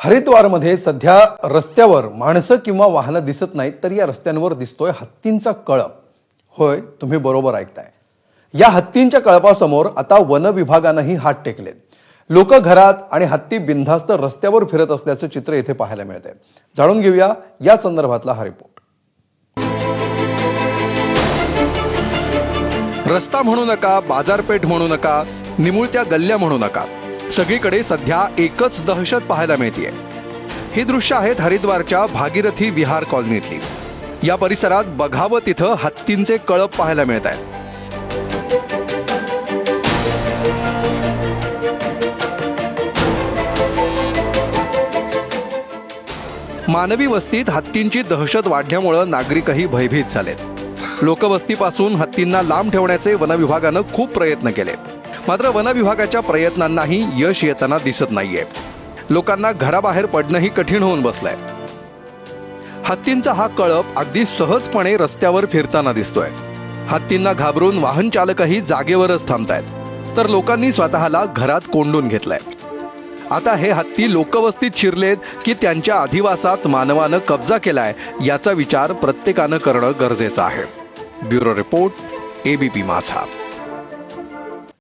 हरिद्वारमध्ये सध्या रस्त्यावर माणसं किंवा वाहनं दिसत नाहीत तर या रस्त्यांवर दिसतोय हत्तींचा कळप. होय तुम्ही बरोबर ऐकताय. या हत्तींच्या कळपासमोर आता वन विभागानंही हात टेकलेत. लोक घरात आणि हत्ती बिनधास्त रस्त्यावर फिरत असल्याचं चित्र येथे पाहायला मिळतंय. जाणून घेऊया या संदर्भातला हा रिपोर्ट. रस्ता म्हणू नका बाजारपेठ म्हणू नका निमुळत्या गल्ल्या म्हणू नका. सगळीकडे सध्या एकच दहशत पाहायला मिळतीये. ही दृश्य आहेत हरिद्वारच्या भागीरथी विहार कॉलनीतली. या परिसरात बघावं तिथं हत्तींचे कळप पाहायला मिळत आहेत मानवी वस्तीत हत्तींची दहशत वाढल्यामुळं नागरिकही भयभीत झालेत. लोकवस्तीपासून हत्तींना लांब ठेवण्याचे वनविभागानं खूप प्रयत्न केले मात्र वनविभागाच्या प्रयत्नांनाही यश येताना दिसत नाहीये. लोकांना घराबाहेर पडणंही कठीण होऊन बसलंय. हत्तींचा हा कळप अगदी सहजपणे रस्त्यावर फिरताना दिसतोय. हत्तींना घाबरून वाहन चालकही जागेवरच थांबतायत. तर लोकांनी स्वतःला घरात कोंडून घेतलंय. आता हे हत्ती लोकवस्तीत शिरलेत की त्यांच्या अधिवासात मानवानं कब्जा केलाय याचा विचार प्रत्येकानं करणं गरजेचं आहे. ब्युरो रिपोर्ट एबीपी माझा.